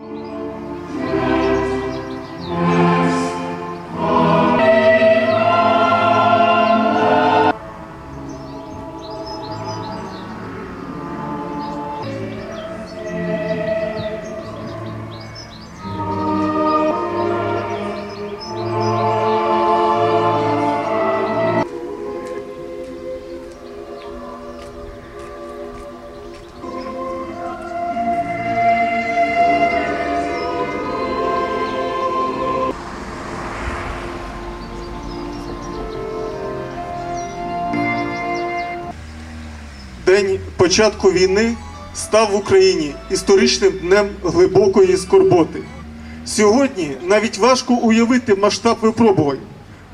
Música День початку війни став в Україні історичним днем глибокої скорботи. Сьогодні навіть важко уявити масштаб випробувань,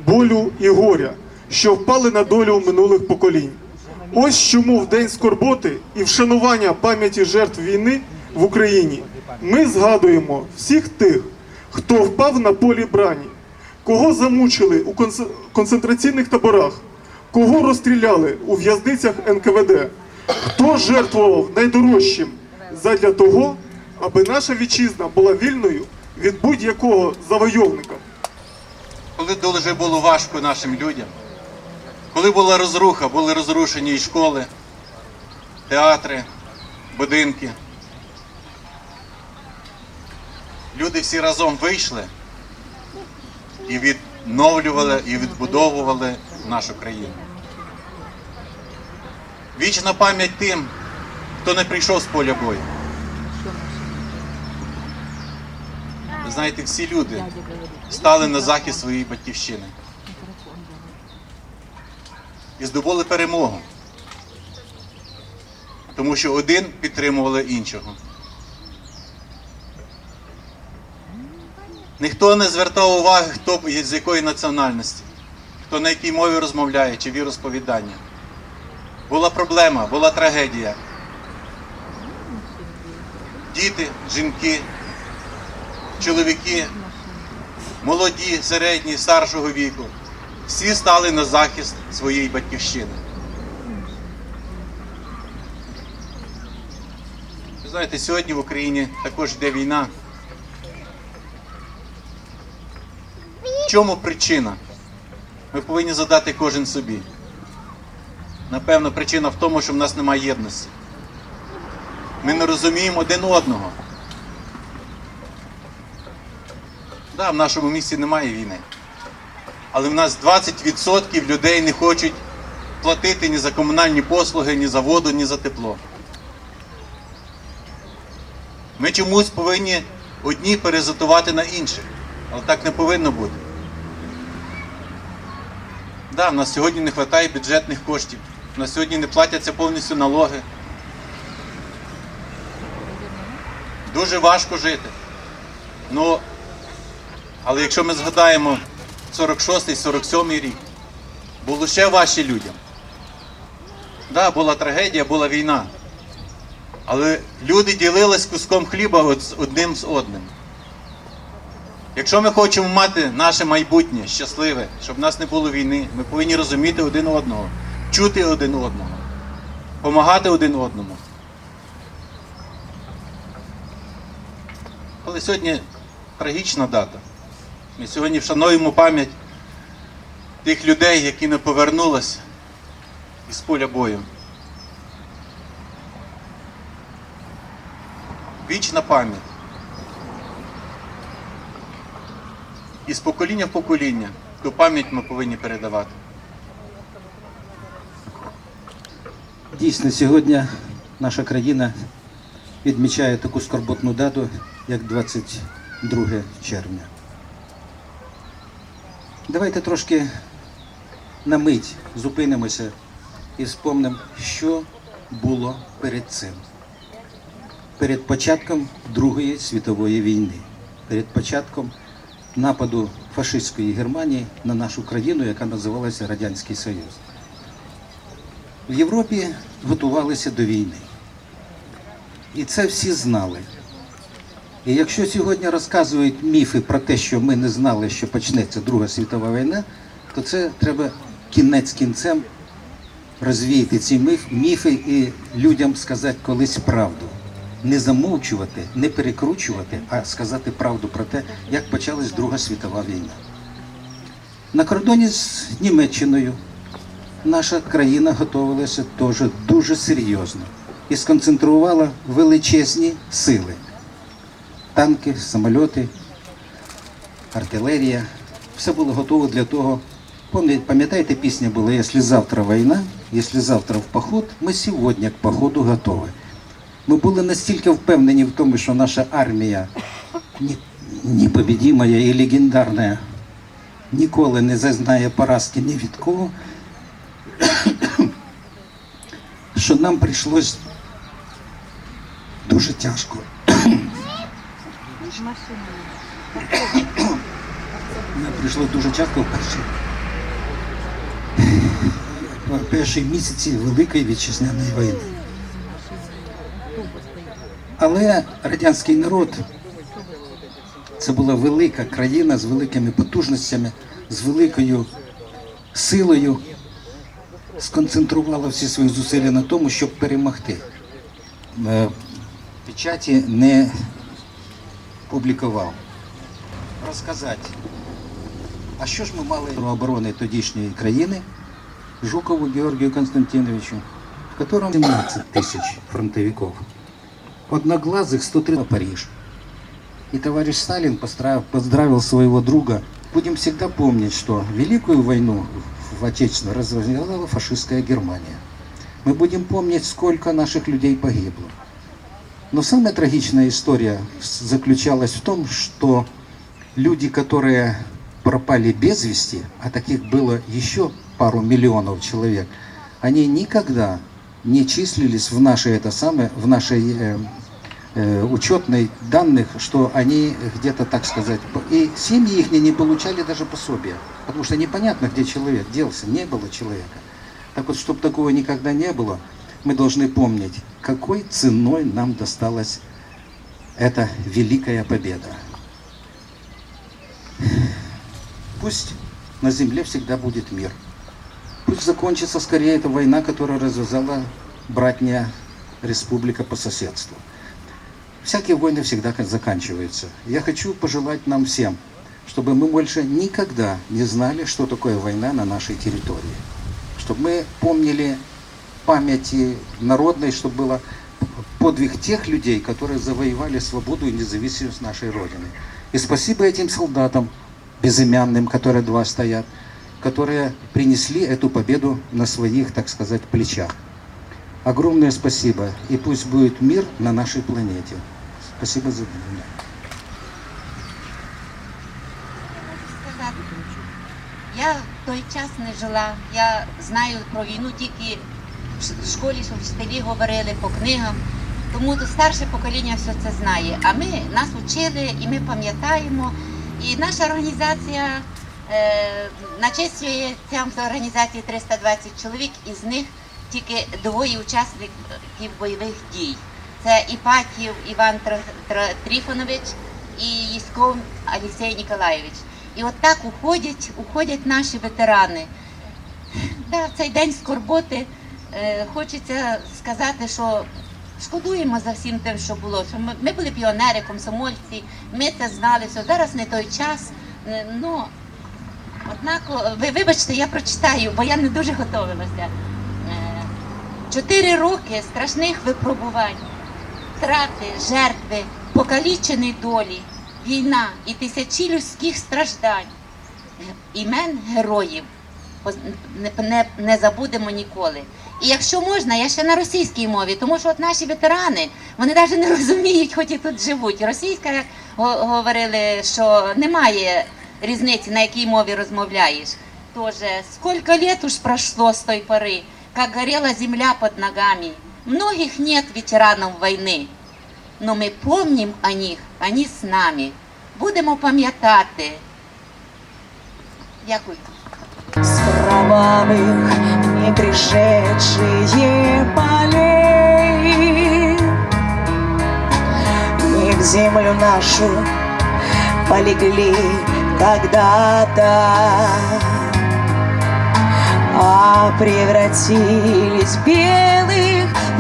болю і горя, що впали на долю минулих поколінь. Ось чому в день скорботи і вшанування пам'яті жертв війни в Україні ми згадуємо всіх тих, хто впав на полі брані, кого замучили у концентраційних таборах, кого розстріляли у в'язницях НКВД, хто жертвував найдорожчим задля того, аби наша вітчизна була вільною від будь-якого завойовника. Коли дуже було важко нашим людям, коли була розруха, були розрушені і школи, театри, будинки. Люди всі разом вийшли і відновлювали, і відбудовували нашу країну. Вічна пам'ять тим, хто не прийшов з поля бою. Знаєте, всі люди стали на захист своєї батьківщини і здобули перемогу, тому що один підтримували іншого. Ніхто не звертав уваги, хто з якої національності, хто на якій мові розмовляє чи віросповідання. Була проблема, була трагедія. Діти, жінки, чоловіки, молоді, середні, старшого віку. Всі стали на захист своєї батьківщини. Ви знаєте, сьогодні в Україні також йде війна. В чому причина? Ми повинні задати кожен собі. Напевно, причина в тому, що в нас немає єдності. Ми не розуміємо один одного. Да, в нашому місті немає війни. Але в нас 20% людей не хочуть платити ні за комунальні послуги, ні за воду, ні за тепло. Ми чомусь повинні одні перезатувати на інших. Але так не повинно бути. Да, в нас сьогодні не вистачає бюджетних коштів. У нас сьогодні не платяться повністю налоги. Дуже важко жити. Ну, але якщо ми згадаємо 46-47 рік, було ще важче людям. Да, була трагедія, була війна. Але люди ділились куском хліба одним з одним. Якщо ми хочемо мати наше майбутнє щасливе, щоб в нас не було війни, ми повинні розуміти один одного, чути один одного, допомагати один одному. Але сьогодні трагічна дата. Ми сьогодні вшануємо пам'ять тих людей, які не повернулися із поля бою. Вічна пам'ять. І з покоління в покоління ту пам'ять ми повинні передавати. Дійсно, сьогодні наша країна відмічає таку скорботну дату, як 22 червня. Давайте трошки на мить зупинимося і вспомнимо, що було перед цим. Перед початком Другої світової війни, перед початком нападу фашистської Германії на нашу країну, яка називалася Радянський Союз. В Європі готувалися до війни. І це всі знали. І якщо сьогодні розказують міфи про те, що ми не знали, що почнеться Друга світова війна, то це треба кінець кінцем розвіяти ці міфи і людям сказати колись правду. не замовчувати, не перекручувати, а сказати правду про те, як почалась Друга світова війна. На кордоні з Німеччиною наша країна готувалася теж дуже серйозно і сконцентрувала величезні сили. Танки, самольоти, артилерія. Все було готово для того. Пам'ят- Пам'ятаєте, пісня була «Якщо завтра війна, якщо завтра в поход, ми сьогодні к походу готові. Ми були настільки впевнені в тому, що наша армія не- непобедима і легендарна, ніколи не зазнає поразки ні від кого, що нам прийшлось дуже тяжко. Нам прийшло дуже тяжко в перші, місяці Великої вітчизняної війни. Але радянський народ це була велика країна з великими потужностями, з великою силою, сконцентрувала всі свої зусилля на тому, щоб перемогти. Е, Печаті не публікував. Розказати, а що ж ми мали про оборони тодішньої країни Жукову Георгію Константиновичу, в котором 17 тысяч фронтовиков. Одноглазых 103 на Париж. И товарищ Сталин поздравил, поздравил своего друга. Будем всегда помнить, что Великую войну в Отечественную развязала фашистская Германия. Мы будем помнить, сколько наших людей погибло. Но самая трагичная история заключалась в том, что люди, которые пропали без вести, а таких было еще пару миллионов человек, они никогда не числились в нашей это самое, в нашей э, учетной данных, что они где-то, так сказать, и семьи их не получали даже пособия, потому что непонятно, где человек делся, не было человека. Так вот, чтобы такого никогда не было, мы должны помнить, какой ценой нам досталась эта великая победа. Пусть на земле всегда будет мир. Пусть закончится скорее эта война, которая развязала братняя республика по соседству. Всякие войны всегда заканчиваются. Я хочу пожелать нам всем, чтобы мы больше никогда не знали, что такое война на нашей территории. Чтобы мы помнили памяти народной, чтобы было подвиг тех людей, которые завоевали свободу и независимость нашей Родины. И спасибо этим солдатам безымянным, которые два стоят, которые принесли эту победу на своих, так сказать, плечах. Огромное спасибо. И пусть будет мир на нашей планете. Спасибо за внимание. Я в той час не жила. Я знаю про війну тільки в школі, що вчителі говорили по книгам. Тому то старше покоління все це знає. А ми нас учили і ми пам'ятаємо. І наша організація е, начислює ця організації 320 чоловік, із них тільки двоє учасників бойових дій. Це Іпатів Іван Трифонович і Єськов Алексей Ніколаєвич. І от так уходять, уходять наші ветерани. Да, цей день скорботи е, хочеться сказати, що шкодуємо за всім тим, що було. Що ми, ми були піонери, комсомольці, ми це знали, що зараз не той час. Е, ну, однак, ви вибачте, я прочитаю, бо я не дуже готувалася. Е, Чотири роки страшних випробувань, втрати, жертви, покалічені долі, війна і тисячі людських страждань, імен героїв не, забудемо ніколи. І якщо можна, я ще на російській мові, тому що от наші ветерани, вони навіть не розуміють, хоч і тут живуть. Російська, як говорили, що немає різниці, на якій мові розмовляєш. Тоже, сколько лет уж прошло с той поры, как горела земля под ногами. Многих нет ветеранов войны, но ми помним о них, они з нами. Будемо пам'ятати. Дякую. с кровавых не пришедшие полей. Мы в землю нашу полегли когда-то, а превратились в белых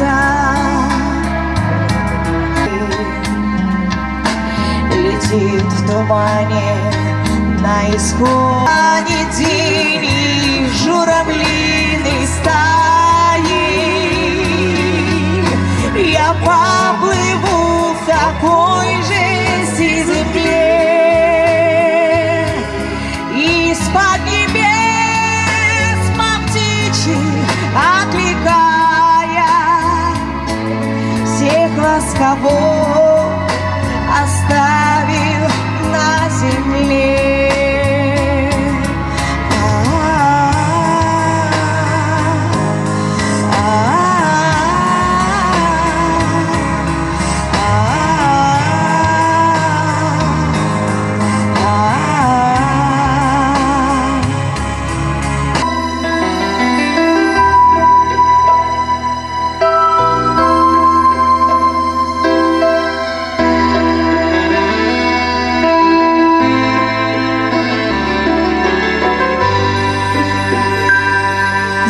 небеса Летит в тумане на исход Не день и журавлиной стаи. Я поплыву в такой же на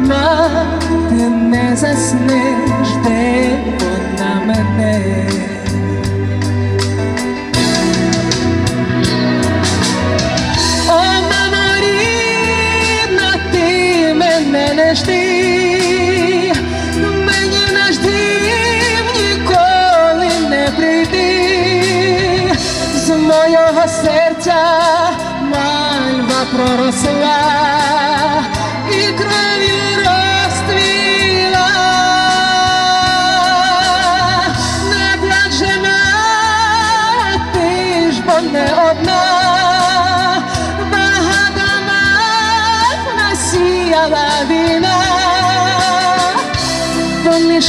мати не заснеш, де вона мене.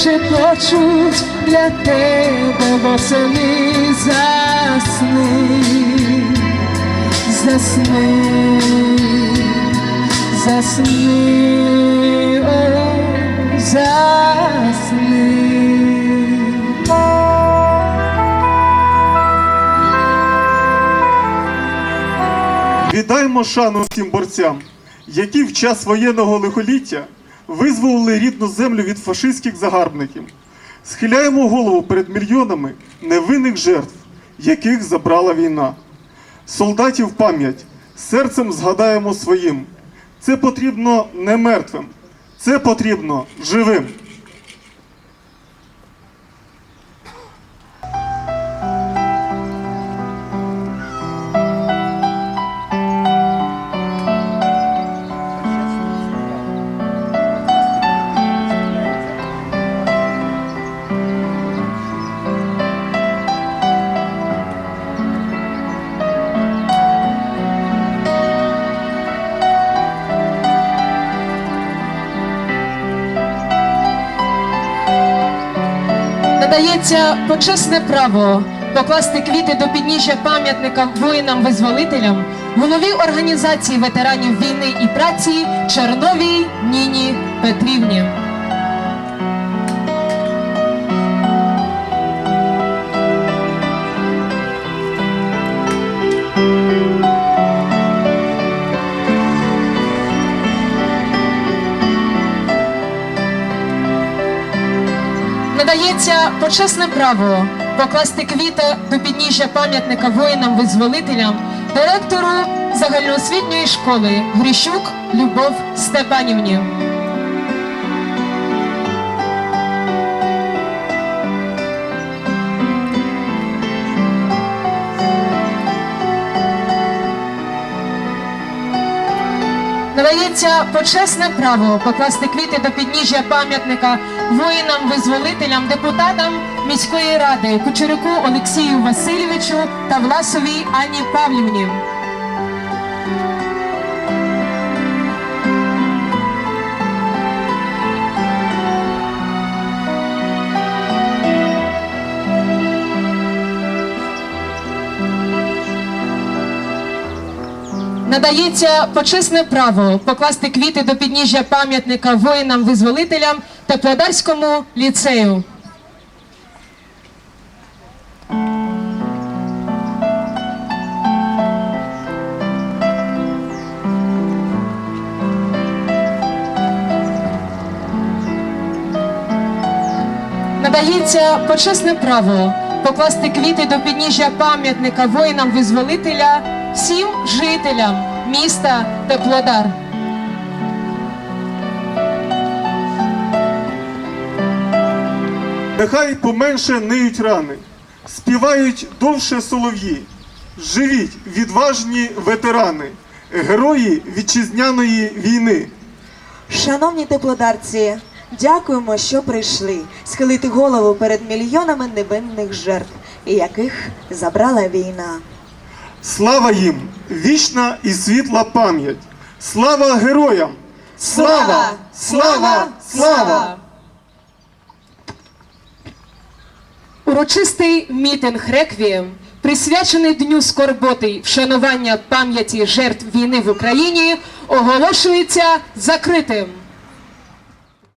Шепочуть для тебе восени засни, засни, засни, о, засни. Віддаймо шану всім борцям, які в час воєнного лихоліття визволили рідну землю від фашистських загарбників. Схиляємо голову перед мільйонами невинних жертв, яких забрала війна. Солдатів пам'ять, серцем згадаємо своїм. Це потрібно не мертвим, це потрібно живим. Надається почесне право покласти квіти до підніжжя пам'ятника воїнам-визволителям голові організації ветеранів війни і праці Черновій Ніні Петрівні. почесне право покласти квіти до підніжжя пам'ятника воїнам-визволителям, директору загальноосвітньої школи Гріщук Любов Степанівні. Надається почесне право покласти квіти до підніжжя пам'ятника воїнам-визволителям, депутатам міської ради Кучеруку Олексію Васильовичу та Власовій Анні Павлівні. Надається почесне право покласти квіти до підніжжя пам'ятника воїнам-визволителям та ліцею. Надається почесне право покласти квіти до підніжжя пам'ятника воїнам-визволителя всім жителям міста Теплодар. Нехай поменше ниють рани, співають довше солов'ї. Живіть, відважні ветерани, герої вітчизняної війни. Шановні теплодарці, дякуємо, що прийшли схилити голову перед мільйонами невинних жертв, яких забрала війна. Слава їм! Вічна і світла пам'ять! Слава героям! Слава! Слава! Слава! Урочистий мітинг реквієм, присвячений Дню скорботи вшанування пам'яті жертв війни в Україні, оголошується закритим.